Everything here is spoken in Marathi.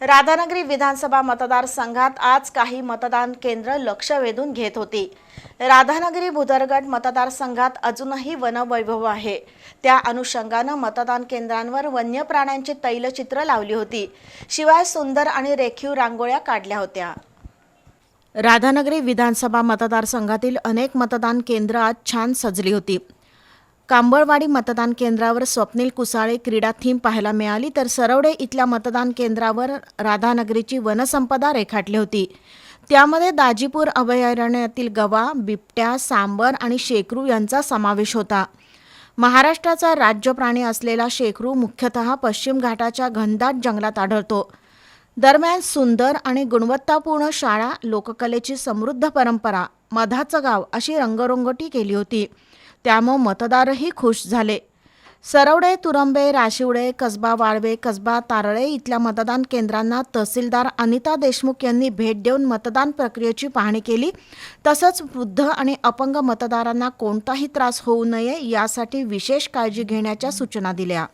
राधानगरी विधानसभा मतदारसंघात आज काही मतदान केंद्र लक्ष वेधून घेत होती. राधानगरी भुदरगड मतदारसंघात अजूनही वनवैभव आहे. त्या अनुषंगानं मतदान केंद्रांवर वन्य प्राण्यांची तैलचित्र लावली होती. शिवाय सुंदर आणि रेखीव रांगोळ्या काढल्या होत्या. राधानगरी विधानसभा मतदारसंघातील अनेक मतदान केंद्र आज छान सजली होती. कांबळवाडी मतदान केंद्रावर स्वप्नील कुसाळे क्रीडा थीम पाहायला मिळाली तर सरवडे इथल्या मतदान केंद्रावर राधानगरीची वनसंपदा रेखाटली होती. त्यामध्ये दाजीपूर अभयारण्यातील गवा बिबट्या सांबर आणि शेकरू यांचा समावेश होता. महाराष्ट्राचा राज्य प्राणी असलेला शेकरू मुख्यतः पश्चिम घाटाच्या घनदाट जंगलात आढळतो. दरम्यान सुंदर आणि गुणवत्तापूर्ण शाळा लोककलेची समृद्ध परंपरा मधाचं गाव अशी रंगरंगोटी केली होती. त्यामुळे मतदारही खुश झाले. सरवडे तुरंबे राशिवडे कसबा वाळवे कसबा तारळे इथल्या मतदान केंद्रांना तहसीलदार अनिता देशमुख यांनी भेट देऊन मतदान प्रक्रियेची पाहणी केली. तसंच वृद्ध आणि अपंग मतदारांना कोणताही त्रास होऊ नये यासाठी विशेष काळजी घेण्याच्या सूचना दिल्या.